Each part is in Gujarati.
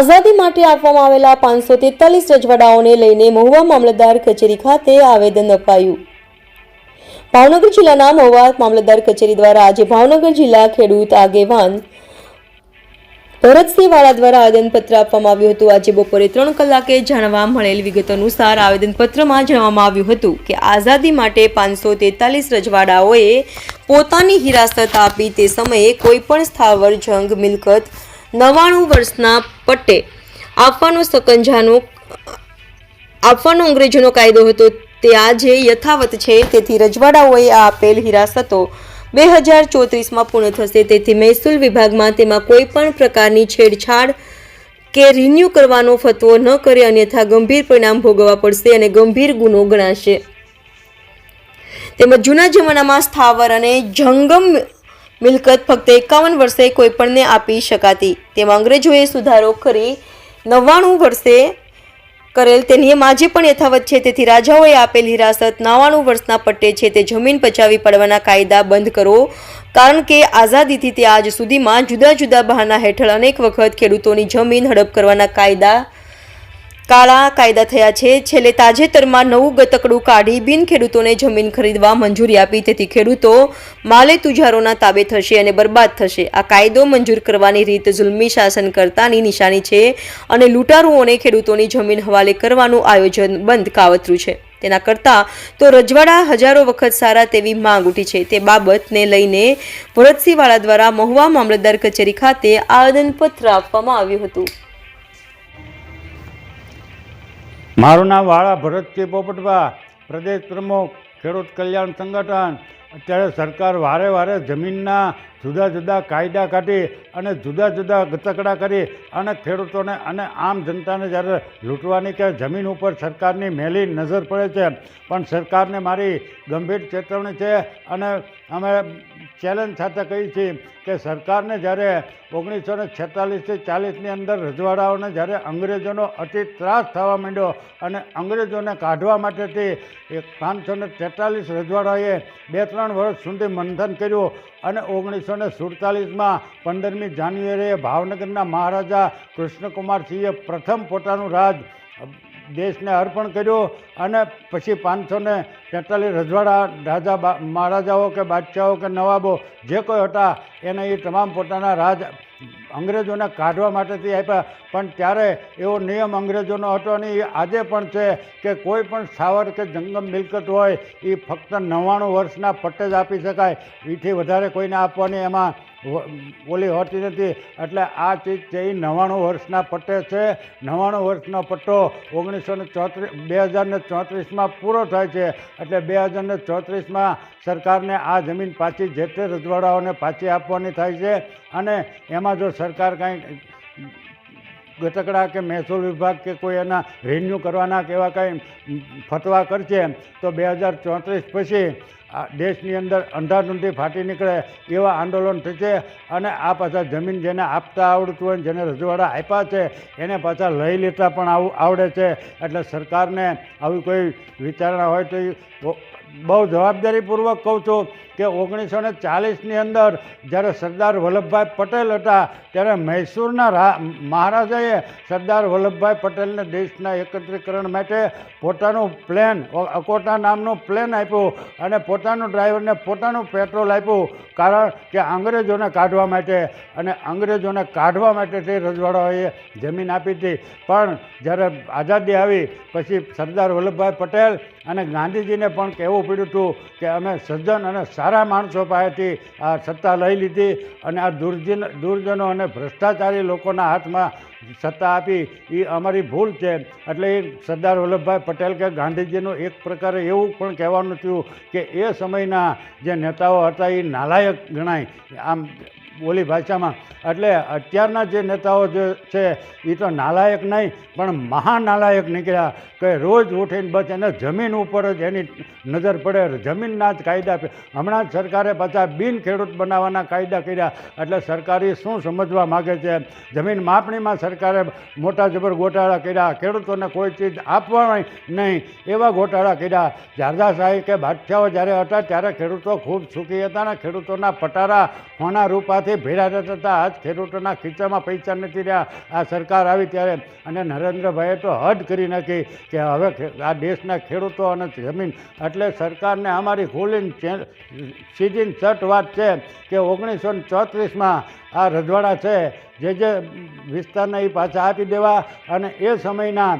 આઝાદી માટે આપવામાં આવેલા પાંચસો તેતાલીસ રજવાડાઓને લઈને મહુવા મામલતદાર કચેરી ખાતે આવેદન અપાયું. ભાવનગર જિલ્લાના મહુવા મામલતદાર કચેરી દ્વારા આજે ભાવનગર જિલ્લા ખેડૂત આગેવાન ભરતસિંહ વાળા દ્વારા આવેદનપત્ર આપવામાં આવ્યું હતું. આજે બપોરે ત્રણ કલાકે જાણવા મળેલ વિગત અનુસાર આવેદનપત્રમાં જણાવવામાં આવ્યું હતું કે આઝાદી માટે પાંચસો તેતાલીસ રજવાડાઓએ પોતાની હિરાસત આપી તે સમયે કોઈપણ સ્થાવર, જંગ, મિલકત નવાણું વર્ષના પટ્ટે આપવાનો સકંજાનો, આપવાનો અંગ્રેજોનો કાયદો હતો. તે આજે યથાવત છે. તેથી રજવાડાઓએ આ આપેલ હિરાસતો બે હજાર ચોત્રીસમાં પૂર્ણ થશે. તેથી મહેસૂલ વિભાગમાં તેમાં કોઈ પણ પ્રકારની છેડછાડ કે રિન્યૂ કરવાનો ફતવો ન કરે, અન્યથા ગંભીર પરિણામ ભોગવવા પડશે અને ગંભીર ગુનો ગણાશે. તેમજ જૂના જમાનામાં સ્થાવર અને જંગમ મિલકત ફક્ત એકાવન વર્ષે કોઈપણને આપી શકાતી. તેમાં અંગ્રેજોએ સુધારો કરી નવ્વાણું વર્ષે કરેલ તે નિયમ આજે પણ યથાવત છે. તેથી રાજાઓએ આપેલ હિરાસત નવ્વાણું વર્ષના પટ્ટે છે. તે જમીન પચાવી પાડવાના કાયદા બંધ કરો. કારણ કે આઝાદીથી તે આજ સુધીમાં જુદા જુદા બહાના હેઠળ અનેક વખત ખેડૂતોની જમીન હડપ કરવાના કાયદા કાળા કાયદા થયા છે. છેલ્લે તાજેતરમાં નવું ગતકડું કાઢી બિન ખેડૂતોને જમીન ખરીદવા મંજૂરી આપી. તેથી ખેડૂતો માલે તુજારોના તાબે થશે અને બરબાદ થશે. આ કાયદો મંજૂર કરવાની રીત જુલ્મી શાસનકર્તાની નિશાની છે અને લૂંટારુઓને ખેડૂતોની જમીન હવાલે કરવાનું આયોજન બંધ કાવતરું છે. તેના કરતાં તો રજવાડા હજારો વખત સારા તેવી માંગ ઉઠી છે. તે બાબતને લઈને ભરતસિંહવાળા દ્વારા મહુવા મામલતદાર કચેરી ખાતે આવેદનપત્ર આપવામાં આવ્યું હતું. મારું નામ વાળા ભરતસિંહ પોપટભા પ્રદેશ પ્રમુખ, ખેડૂત કલ્યાણ સંગઠન. અત્યારે સરકાર વારે વારે જમીનના જુદા જુદા કાયદા કાઢી અને જુદા જુદા ગતકડા કરી અને ખેડૂતોને અને આમ જનતાને જ્યારે લૂંટવાની કે જમીન ઉપર સરકારની મેલી નજર પડે છે. પણ સરકારને મારી ગંભીર ચેતવણી છે અને અમે ચેલેન્જ સાથે કહી છે કે સરકારને જ્યારે ઓગણીસો ને છેતાલીસથી ચાલીસની અંદર રજવાડાઓને જ્યારે અંગ્રેજોનો અતિ ત્રાસ થવા માંડ્યો અને અંગ્રેજોને કાઢવા માટેથી એક પાંચસો ને તેતાલીસ રજવાડાએ બે ત્રણ વર્ષ સુધી મંથન કર્યું અને ઓગણીસો ને સુડતાલીસમાં પંદરમી જાન્યુઆરીએ ભાવનગરના મહારાજા કૃષ્ણકુમારસિંહે પ્રથમ પોતાનું રાજ દેશને અર્પણ કર્યું અને પછી પાંચસો ને તેતાલીસ રજવાડા રાજા મહારાજાઓ કે બાદશાહો કે નવાબો જે કોઈ હતા, એને એ તમામ પોતાના રાજ અંગ્રેજોને કાઢવા માટેથી આપ્યા. પણ ત્યારે એવો નિયમ અંગ્રેજોનો હતો અને એ આજે પણ છે કે કોઈ પણ સ્થાવર કે જંગમ મિલકત હોય એ ફક્ત નવ્વાણું વર્ષના પટ્ટે જ આપી શકાય. એથી વધારે કોઈને આપવાની એમાં ઓલી હોતી નથી. એટલે આ ચીજ છે એ નવ્વાણું વર્ષના પટ્ટે છે. નવ્વાણું વર્ષનો પટ્ટો ઓગણીસો ને ચોત્રીસ બે હજાર ને ચોત્રીસમાં પૂરો થાય છે. એટલે બે હજાર ને ચોત્રીસમાં સરકારને આ જમીન પાછી જે તે રજવાડાઓને પાછી આપવાની થાય છે. અને એમાં જો સરકાર કાંઈ ગતકડા કે મહેસૂલ વિભાગ કે કોઈ એના રિન્યૂ કરવાના કે એવા કંઈ ફતવા કરશે તો બે હજાર ચોત્રીસ પછી દેશની અંદર અંધાધૂંધી ફાટી નીકળે એવા આંદોલન થશે અને આ પાછા જમીન જેને આપતા આવડતું હોય જેને રજવાડા આપ્યા છે, એને પાછા લઈ લેતા પણ આવું, આવડે છે. એટલે સરકારને આવી કોઈ વિચારણા હોય તો બહુ જવાબદારીપૂર્વક કહું છું કે ઓગણીસો ને ચાલીસની અંદર જ્યારે સરદાર વલ્લભભાઈ પટેલ હતા, ત્યારે મૈસૂરના મહારાજાએ સરદાર વલ્લભભાઈ પટેલને દેશના એકત્રીકરણ માટે પોતાનું પ્લેન અકોટા નામનું પ્લેન આપ્યું અને પોતાનું ડ્રાઈવરને પોતાનું પેટ્રોલ આપ્યું. કારણ કે અંગ્રેજોને કાઢવા માટે અને અંગ્રેજોને કાઢવા માટે તે રજવાડાઓએ જમીન આપી હતી. પણ જ્યારે આઝાદી આવી, પછી સરદાર વલ્લભભાઈ પટેલ અને ગાંધીજીને પણ કહેવું પડ્યું હતું કે અમે સજ્જન અને સારા માણસો પાસેથી આ સત્તા લઈ લીધી અને આ દુર્જન દુર્જનો અને ભ્રષ્ટાચારી લોકોના હાથમાં સત્તા આપી. એ અમારી ભૂલ છે. એટલે એ સરદાર વલ્લભભાઈ પટેલ કે ગાંધીજીનું એક પ્રકારે એવું પણ કહેવાનું થયું કે એ સમયના જે નેતાઓ હતા એ નાલાયક ગણાય. આમ બોલી ભાષામાં. એટલે અત્યારના જે નેતાઓ જે છે એ તો નાલાયક નહીં, પણ મહાનાલાયક નીકળ્યા કે રોજ ઉઠીને બસ એને જમીન ઉપર જ એની નજર પડે, જમીનના જ કાયદા હમણાં જ સરકારે પાછા બિન ખેડૂત બનાવવાના કાયદા કર્યા. એટલે સરકારે શું સમજવા માગે છે? જમીન માપણીમાં સરકારે મોટા જબર ગોટાળા કર્યા. ખેડૂતોને કોઈ ચીજ આપવાની નહીં એવા ગોટાળા કર્યા. શારદાશાહી કે બાદશાહો જ્યારે હતા ત્યારે ખેડૂતો ખૂબ સુખી હતા ને ખેડૂતોના પટારા હોના રૂપાથી નથી ભેળા થતા આજ ખેડૂતોના ખીચામાં પૈસા નથી રહ્યા. આ સરકાર આવી ત્યારે અને નરેન્દ્રભાઈએ તો હદ કરી નાખી કે હવે આ દેશના ખેડૂતો અને જમીન એટલે સરકારને અમારી ખોલીને સીધીન સીધી ચટ વાત છે કે ઓગણીસો ચોત્રીસમાં આ રજવાડા છે જે જે વિસ્તારને એ પાછા આપી દેવા અને એ સમયના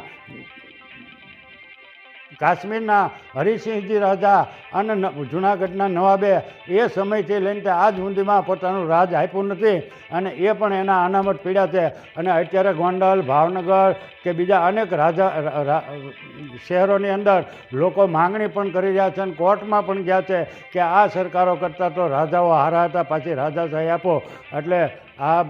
કાશ્મીરના હરિસિંહજી રાજા અને જુનાગઢના નવાબે એ સમયથી લઈને આજ સુધીમાં પોતાનું રાજ આપ્યું નથી અને એ પણ એના અનામત પીડ્યા છે. અને અત્યારે ગોંડલ, ભાવનગર કે બીજા અનેક રાજા શહેરોની અંદર લોકો માંગણી પણ કરી રહ્યા છે અને કોર્ટમાં પણ ગયા છે કે આ સરકારો કરતાં તો રાજાઓ હારા હતા, પાછી રાજાશાહી આપો. એટલે આ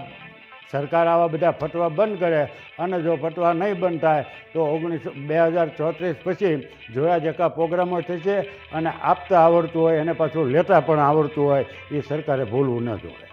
સરકાર આવા બધા ફટવા બંધ કરે અને જો ફટવા નહીં બંધ થાય, તો ઓગણીસો બે હજાર ચોત્રીસ પછી જોયા જકા પ્રોગ્રામો થશે અને આપતા આવડતું હોય, એને પાછું લેતા પણ આવડતું હોય, એ સરકારે ભૂલવું ન જોઈએ.